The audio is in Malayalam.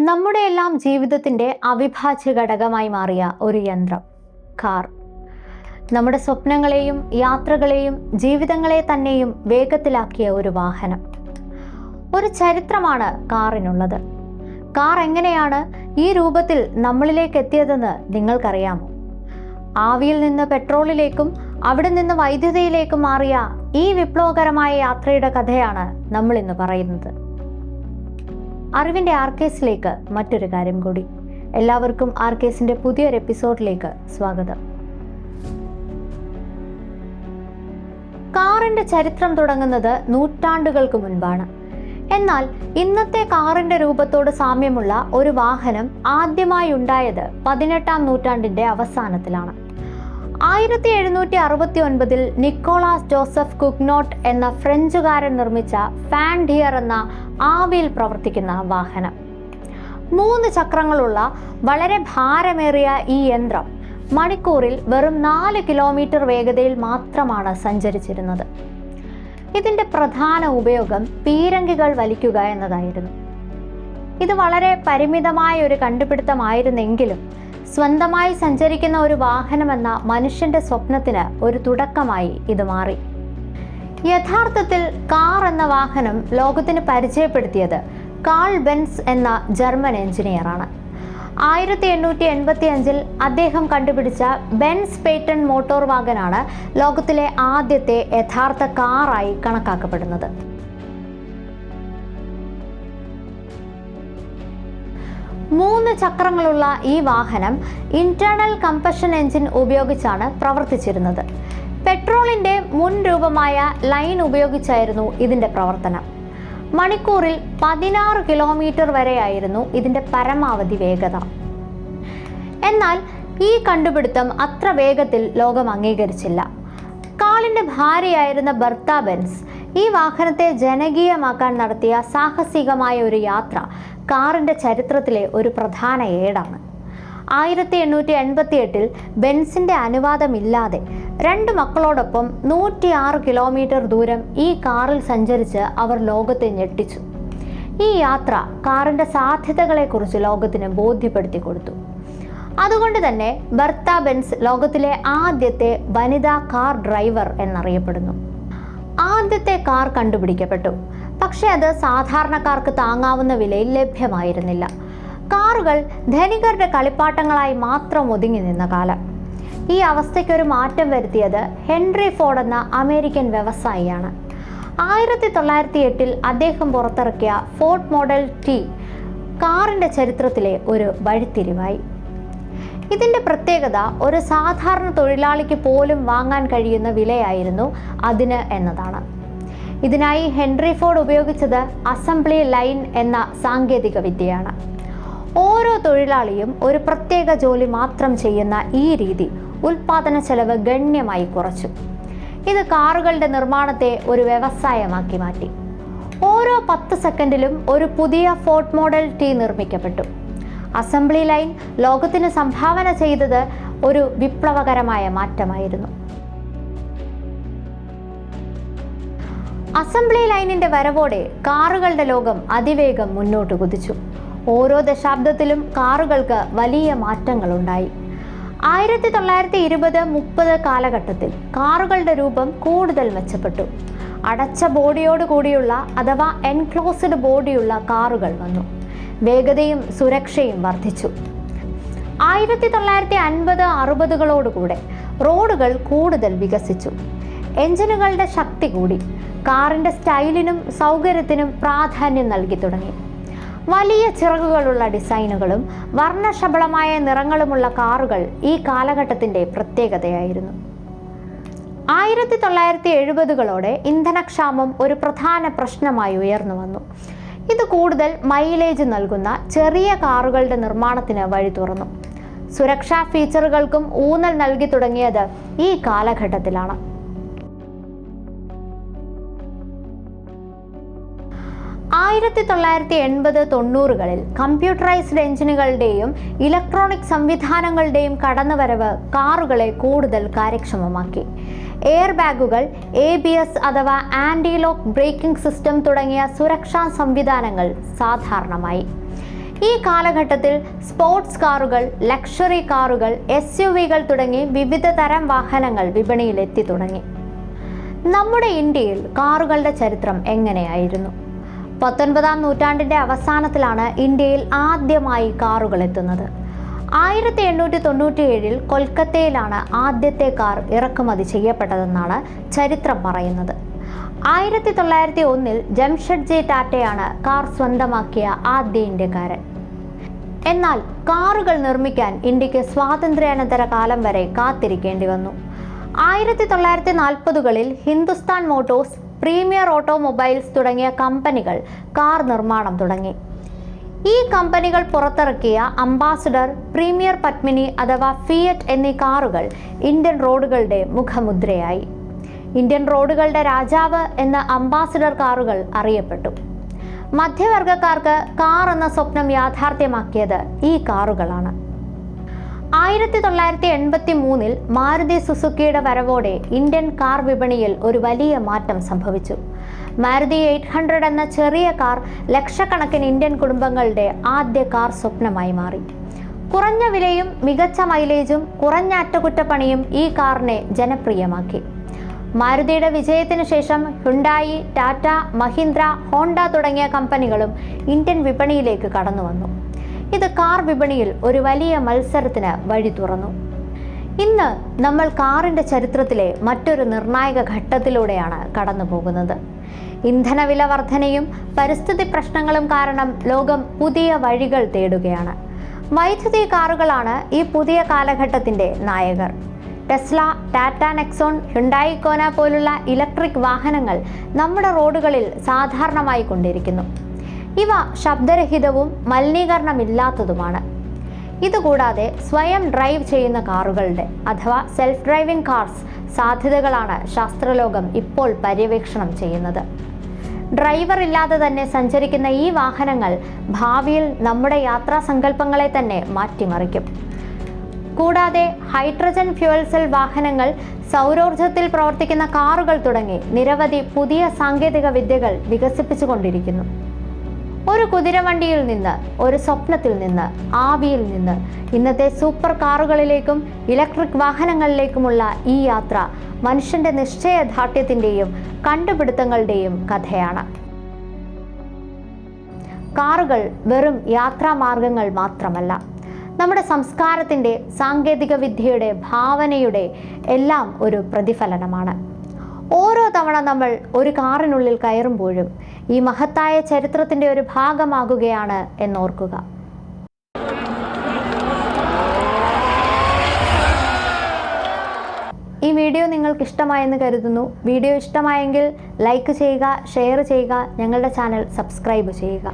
നമ്മുടെ എല്ലാം ജീവിതത്തിന്റെ അവിഭാജ്യ ഘടകമായി മാറിയ ഒരു യന്ത്രം കാർ. നമ്മുടെ സ്വപ്നങ്ങളെയും യാത്രകളെയും ജീവിതങ്ങളെ തന്നെയും വേഗത്തിലാക്കിയ ഒരു വാഹനം. ഒരു ചരിത്രമാണ് കാറിനുള്ളത്. കാർ എങ്ങനെയാണ് ഈ രൂപത്തിൽ നമ്മളിലേക്ക് എത്തിയതെന്ന് നിങ്ങൾക്കറിയാമോ? ആവിയിൽ നിന്ന് പെട്രോളിലേക്കും അവിടെ നിന്ന് വൈദ്യുതിയിലേക്കും മാറിയ ഈ വിപ്ലവകരമായ യാത്രയുടെ കഥയാണ് നമ്മൾ ഇന്ന് പറയുന്നത്. അറിവിന്റെ ആർക്കേസിലേക്ക് മറ്റൊരു കാര്യം കൂടി. എല്ലാവർക്കും ആർ കേസിന്റെ പുതിയൊരു എപ്പിസോഡിലേക്ക് സ്വാഗതം. കാറിന്റെ ചരിത്രം തുടങ്ങുന്നത് നൂറ്റാണ്ടുകൾക്ക് മുൻപാണ്. എന്നാൽ ഇന്നത്തെ കാറിന്റെ രൂപത്തോട് സാമ്യമുള്ള ഒരു വാഹനം ആദ്യമായി ഉണ്ടായത് പതിനെട്ടാം നൂറ്റാണ്ടിന്റെ അവസാനത്തിലാണ്. ആയിരത്തി എഴുന്നൂറ്റി അറുപത്തി ഒൻപതിൽ നിക്കോളാസ് ജോസഫ് കുക്നോട്ട് എന്ന ഫ്രഞ്ചുകാരൻ നിർമ്മിച്ച ഫാൻഡിയർ എന്ന ആവിയിൽ പ്രവർത്തിക്കുന്ന വാഹനം. മൂന്ന് ചക്രങ്ങളുള്ള വളരെ ഭാരമേറിയ ഈ യന്ത്രം മണിക്കൂറിൽ വെറും നാല് കിലോമീറ്റർ വേഗതയിൽ മാത്രമാണ് സഞ്ചരിച്ചിരുന്നത്. ഇതിന്റെ പ്രധാന ഉപയോഗം പീരങ്കികൾ വലിക്കുക എന്നതായിരുന്നു. ഇത് വളരെ പരിമിതമായ ഒരു കണ്ടുപിടുത്തമായിരുന്നെങ്കിലും സ്വന്തമായി സഞ്ചരിക്കുന്ന ഒരു വാഹനമെന്ന മനുഷ്യന്റെ സ്വപ്നത്തിന് ഒരു തുടക്കമായി ഇത് മാറി. യഥാർത്ഥത്തിൽ കാർ എന്ന വാഹനം ലോകത്തിന് പരിചയപ്പെടുത്തിയത് കാൾ ബെൻസ് എന്ന ജർമ്മൻ എഞ്ചിനീയറാണ്. ആയിരത്തി എണ്ണൂറ്റി എൺപത്തി അഞ്ചിൽ അദ്ദേഹം കണ്ടുപിടിച്ച ബെൻസ് പേറ്റൺ മോട്ടോർ വാഗനാണ് ലോകത്തിലെ ആദ്യത്തെ യഥാർത്ഥ കാറായി കണക്കാക്കപ്പെടുന്നത്. മൂന്ന് ചക്രങ്ങളുള്ള ഈ വാഹനം ഇന്റേണൽ കമ്പഷൻ എഞ്ചിൻ ഉപയോഗിച്ചാണ് പ്രവർത്തിച്ചിരുന്നത്. പെട്രോളിന്റെ മുൻ രൂപമായ ലൈൻ ഉപയോഗിച്ചായിരുന്നു ഇതിന്റെ പ്രവർത്തനം. മണിക്കൂറിൽ പതിനാറ് കിലോമീറ്റർ വരെയായിരുന്നു ഇതിന്റെ പരമാവധി വേഗത. എന്നാൽ ഈ കണ്ടുപിടുത്തം അത്ര വേഗത്തിൽ ലോകം അംഗീകരിച്ചില്ല. കാളിന്റെ ഭാര്യയായിരുന്ന ബർത്ത ബെൻസ് ഈ വാഹനത്തെ ജനകീയമാക്കാൻ നടത്തിയ സാഹസികമായ ഒരു യാത്ര കാറിന്റെ ചരിത്രത്തിലെ ഒരു പ്രധാന ഏടാണ്. ആയിരത്തി എണ്ണൂറ്റി എൺപത്തി എട്ടിൽ ബെൻസിന്റെ അനുവാദമില്ലാതെ രണ്ട് മക്കളോടൊപ്പം നൂറ്റിയാറ് കിലോമീറ്റർ ദൂരം ഈ കാറിൽ സഞ്ചരിച്ച് അവർ ലോകത്തെ ഞെട്ടിച്ചു. ഈ യാത്ര കാറിന്റെ സാധ്യതകളെക്കുറിച്ച് ലോകത്തിന് ബോധ്യപ്പെടുത്തി കൊടുത്തു. അതുകൊണ്ട് തന്നെ ബർത്ത ബെൻസ് ലോകത്തിലെ ആദ്യത്തെ വനിതാ കാർ ഡ്രൈവർ എന്നറിയപ്പെടുന്നു. ആദ്യത്തെ കാർ കണ്ടുപിടിക്കപ്പെട്ടു. പക്ഷേ അത് സാധാരണക്കാർക്ക് താങ്ങാവുന്ന വിലയിൽ ലഭ്യമായിരുന്നില്ല. കാറുകൾ ധനികരുടെ കളിപ്പാട്ടങ്ങളായി മാത്രം ഒതുങ്ങി നിന്ന കാലം. ഈ അവസ്ഥയ്ക്കൊരു മാറ്റം വരുത്തിയത് ഹെൻറി ഫോർഡ് എന്ന അമേരിക്കൻ വ്യവസായിയാണ്. ആയിരത്തി തൊള്ളായിരത്തി എട്ടിൽ അദ്ദേഹം പുറത്തിറക്കിയ ഫോർഡ് മോഡൽ ടി കാറിന്റെ ചരിത്രത്തിലെ ഒരു വഴിത്തിരിവായി. ഇതിന്റെ പ്രത്യേകത ഒരു സാധാരണ തൊഴിലാളിക്ക് പോലും വാങ്ങാൻ കഴിയുന്ന വിലയായിരുന്നു അതിന് എന്നതാണ്. ഇതിനായി ഹെൻറി ഫോർഡ് ഉപയോഗിച്ചത് അസംബ്ലി ലൈൻ എന്ന സാങ്കേതിക വിദ്യയാണ്. ഓരോ തൊഴിലാളിയും ഒരു പ്രത്യേക ജോലി മാത്രം ചെയ്യുന്ന ഈ രീതി ഉൽപാദന ചെലവ് ഗണ്യമായി കുറച്ചു. ഇത് കാറുകളുടെ നിർമ്മാണത്തെ ഒരു വ്യവസായമാക്കി മാറ്റി. ഓരോ പത്ത് സെക്കൻഡിലും ഒരു പുതിയ ഫോർട്ട് മോഡൽ ടി നിർമ്മിക്കപ്പെട്ടു. അസംബ്ലി ലൈൻ ലോകത്തിന് സംഭാവന ചെയ്തത് ഒരു വിപ്ലവകരമായ മാറ്റമായിരുന്നു. അസംബ്ലി ലൈനിന്റെ വരവോടെ കാറുകളുടെ ലോകം അതിവേഗം മുന്നോട്ട് കുതിച്ചു. ഓരോ ദശാബ്ദത്തിലും കാറുകൾക്ക് വലിയ മാറ്റങ്ങളുണ്ടായി ആയിരത്തി തൊള്ളായിരത്തി ഇരുപത് മുപ്പത് കാലഘട്ടത്തിൽ കാറുകളുടെ രൂപം കൂടുതൽ മെച്ചപ്പെട്ടു. അടച്ച ബോഡിയോട് കൂടിയുള്ള അഥവാ എൻക്ലോസ്ഡ് ബോഡിയുള്ള കാറുകൾ വന്നു. വേഗതയും സുരക്ഷയും വർദ്ധിച്ചു. ആയിരത്തി തൊള്ളായിരത്തി അൻപത് അറുപതുകളോടുകൂടെ റോഡുകൾ കൂടുതൽ വികസിച്ചു. എഞ്ചിനുകളുടെ ശക്തി കൂടി. കാറിന്റെ സ്റ്റൈലിനും സൗകര്യത്തിനും പ്രാധാന്യം നൽകി തുടങ്ങി. വലിയ ചിറകുകളുള്ള ഡിസൈനുകളും വർണശബളമായ നിറങ്ങളുമുള്ള കാറുകൾ ഈ കാലഘട്ടത്തിന്റെ പ്രത്യേകതയായിരുന്നു. ആയിരത്തി തൊള്ളായിരത്തി എഴുപതുകളോടെ ഇന്ധനക്ഷാമം ഒരു പ്രധാന പ്രശ്നമായി ഉയർന്നു വന്നു. ഇത് കൂടുതൽ മൈലേജ് നൽകുന്ന ചെറിയ കാറുകളുടെ നിർമ്മാണത്തിന് വഴി തുറന്നു. സുരക്ഷാ ഫീച്ചറുകൾക്കും ഊന്നൽ നൽകി തുടങ്ങിയത് ഈ കാലഘട്ടത്തിലാണ്. ആയിരത്തി തൊള്ളായിരത്തി എൺപത് തൊണ്ണൂറുകളിൽ കമ്പ്യൂട്ടറൈസ്ഡ് എഞ്ചിനുകളുടെയും ഇലക്ട്രോണിക് സംവിധാനങ്ങളുടെയും കടന്നുവരവ് കാറുകളെ കൂടുതൽ കാര്യക്ഷമമാക്കി. എയർ ബാഗുകൾ എ ബി എസ് അഥവാ ആന്റി ലോക്ക് ബ്രേക്കിംഗ് സിസ്റ്റം തുടങ്ങിയ സുരക്ഷാ സംവിധാനങ്ങൾ സാധാരണമായി. ഈ കാലഘട്ടത്തിൽ സ്പോർട്സ് കാറുകൾ ലക്ഷറി കാറുകൾ എസ് യു വികൾ തുടങ്ങി വിവിധ തരം വാഹനങ്ങൾ വിപണിയിലെത്തി തുടങ്ങി. നമ്മുടെ ഇന്ത്യയിൽ കാറുകളുടെ ചരിത്രം എങ്ങനെയായിരുന്നു? പത്തൊൻപതാം നൂറ്റാണ്ടിന്റെ അവസാനത്തിലാണ് ഇന്ത്യയിൽ ആദ്യമായി കാറുകൾ എത്തുന്നത്. ആയിരത്തി എണ്ണൂറ്റി തൊണ്ണൂറ്റി ഏഴിൽ കൊൽക്കത്തയിലാണ് ആദ്യത്തെ കാർ ഇറക്കുമതി ചെയ്യപ്പെട്ടതെന്നാണ് ചരിത്രം പറയുന്നത്. ആയിരത്തി തൊള്ളായിരത്തി ഒന്നിൽ ജംഷഡ്ജി ടാറ്റയാണ് കാർ സ്വന്തമാക്കിയ ആദ്യ ഇന്ത്യക്കാരൻ. എന്നാൽ കാറുകൾ നിർമ്മിക്കാൻ ഇന്ത്യയ്ക്ക് സ്വാതന്ത്ര്യാനന്തര കാലം വരെ കാത്തിരിക്കേണ്ടി വന്നു. ആയിരത്തി തൊള്ളായിരത്തി നാൽപ്പതുകളിൽ ഹിന്ദുസ്ഥാൻ മോട്ടോഴ്സ് പ്രീമിയർ ഓട്ടോമൊബൈൽസ് തുടങ്ങിയ കമ്പനികൾ കാർ നിർമ്മാണം തുടങ്ങി. ഈ കമ്പനികൾ പുറത്തിറക്കിയ അംബാസഡർ പ്രീമിയർ പത്മിനി അഥവാ ഫിയറ്റ് എന്നീ കാറുകൾ ഇന്ത്യൻ റോഡുകളുടെ മുഖമുദ്രയായി. ഇന്ത്യൻ റോഡുകളുടെ രാജാവ് എന്ന അംബാസഡർ കാറുകൾ അറിയപ്പെട്ടു. മധ്യവർഗക്കാർക്ക് കാർ എന്ന സ്വപ്നം യാഥാർത്ഥ്യമാക്കിയത് ഈ കാറുകളാണ്. ആയിരത്തി തൊള്ളായിരത്തി എൺപത്തി മൂന്നിൽ മാരുതി സുസുക്കിയുടെ വരവോടെ ഇന്ത്യൻ കാർ വിപണിയിൽ ഒരു വലിയ മാറ്റം സംഭവിച്ചു. മാരുതി എയ്റ്റ് ഹൺഡ്രഡ് എന്ന ചെറിയ കാർ ലക്ഷക്കണക്കിന് ഇന്ത്യൻ കുടുംബങ്ങളുടെ ആദ്യ കാർ സ്വപ്നമായി മാറി. കുറഞ്ഞ വിലയും മികച്ച മൈലേജും കുറഞ്ഞ അറ്റകുറ്റപ്പണിയും ഈ കാറിനെ ജനപ്രിയമാക്കി. മാരുതിയുടെ വിജയത്തിനു ശേഷം ഹുണ്ടായി ടാറ്റ മഹീന്ദ്ര ഹോണ്ട തുടങ്ങിയ കമ്പനികളും ഇന്ത്യൻ വിപണിയിലേക്ക് കടന്നു വന്നു ഇത് കാർ വിപണിയിൽ ഒരു വലിയ മത്സരത്തിന് വഴി തുറന്നു. ഇന്ന് നമ്മൾ കാറിന്റെ ചരിത്രത്തിലെ മറ്റൊരു നിർണായക ഘട്ടത്തിലൂടെയാണ് കടന്നു പോകുന്നത്. ഇന്ധനവില വർധനയും പരിസ്ഥിതി പ്രശ്നങ്ങളും കാരണം ലോകം പുതിയ വഴികൾ തേടുകയാണ്. വൈദ്യുതി കാറുകളാണ് ഈ പുതിയ കാലഘട്ടത്തിന്റെ നായകർ. Tesla Tata Nexon Hyundai Kona പോലുള്ള ഇലക്ട്രിക് വാഹനങ്ങൾ നമ്മുടെ റോഡുകളിൽ സാധാരണമായി കൊണ്ടിരിക്കുന്നു. ഇവ ശബ്ദരഹിതവും മലിനീകരണമില്ലാത്തതുമാണ്. ഇതുകൂടാതെ സ്വയം ഡ്രൈവ് ചെയ്യുന്ന കാറുകളുടെ അഥവാ സെൽഫ് ഡ്രൈവിംഗ് കാർസ് സാധ്യതകളാണ് ശാസ്ത്രലോകം ഇപ്പോൾ പര്യവേക്ഷണം ചെയ്യുന്നത്. ഡ്രൈവർ ഇല്ലാതെ തന്നെ സഞ്ചരിക്കുന്ന ഈ വാഹനങ്ങൾ ഭാവിയിൽ നമ്മുടെ യാത്രാ സങ്കല്പങ്ങളെ തന്നെ മാറ്റിമറിക്കും. കൂടാതെ ഹൈഡ്രജൻ ഫ്യുവൽ സെൽ വാഹനങ്ങൾ സൗരോർജത്തിൽ പ്രവർത്തിക്കുന്ന കാറുകൾ തുടങ്ങി നിരവധി പുതിയ സാങ്കേതിക വിദ്യകൾ വികസിപ്പിച്ചുകൊണ്ടിരിക്കുന്നു. ഒരു കുതിരവണ്ടിയിൽ നിന്ന് ഒരു സ്വപ്നത്തിൽ നിന്ന് ആവിയിൽ നിന്ന് ഇന്നത്തെ സൂപ്പർ കാറുകളിലേക്കും ഇലക്ട്രിക് വാഹനങ്ങളിലേക്കുമുള്ള ഈ യാത്ര മനുഷ്യന്റെ നിശ്ചയദാർഢ്യത്തിന്റെയും കണ്ടുപിടുത്തങ്ങളുടെയും കഥയാണ്. കാറുകൾ വെറും യാത്രാമാർഗങ്ങൾ മാത്രമല്ല. നമ്മുടെ സംസ്കാരത്തിന്റെ സാങ്കേതിക വിദ്യയുടെ ഭാവനയുടെ എല്ലാം ഒരു പ്രതിഫലനമാണ്. ഓരോ തവണ നമ്മൾ ഒരു കാറിനുള്ളിൽ കയറുമ്പോഴും ഈ മഹത്തായ ചരിത്രത്തിന്റെ ഒരു ഭാഗമാകുകയാണ് എന്നോർക്കുക. ഈ വീഡിയോ നിങ്ങൾക്ക് ഇഷ്ടമായെന്ന് കരുതുന്നു. വീഡിയോ ഇഷ്ടമായെങ്കിൽ ലൈക്ക് ചെയ്യുക ഷെയർ ചെയ്യുക ഞങ്ങളുടെ ചാനൽ സബ്സ്ക്രൈബ് ചെയ്യുക.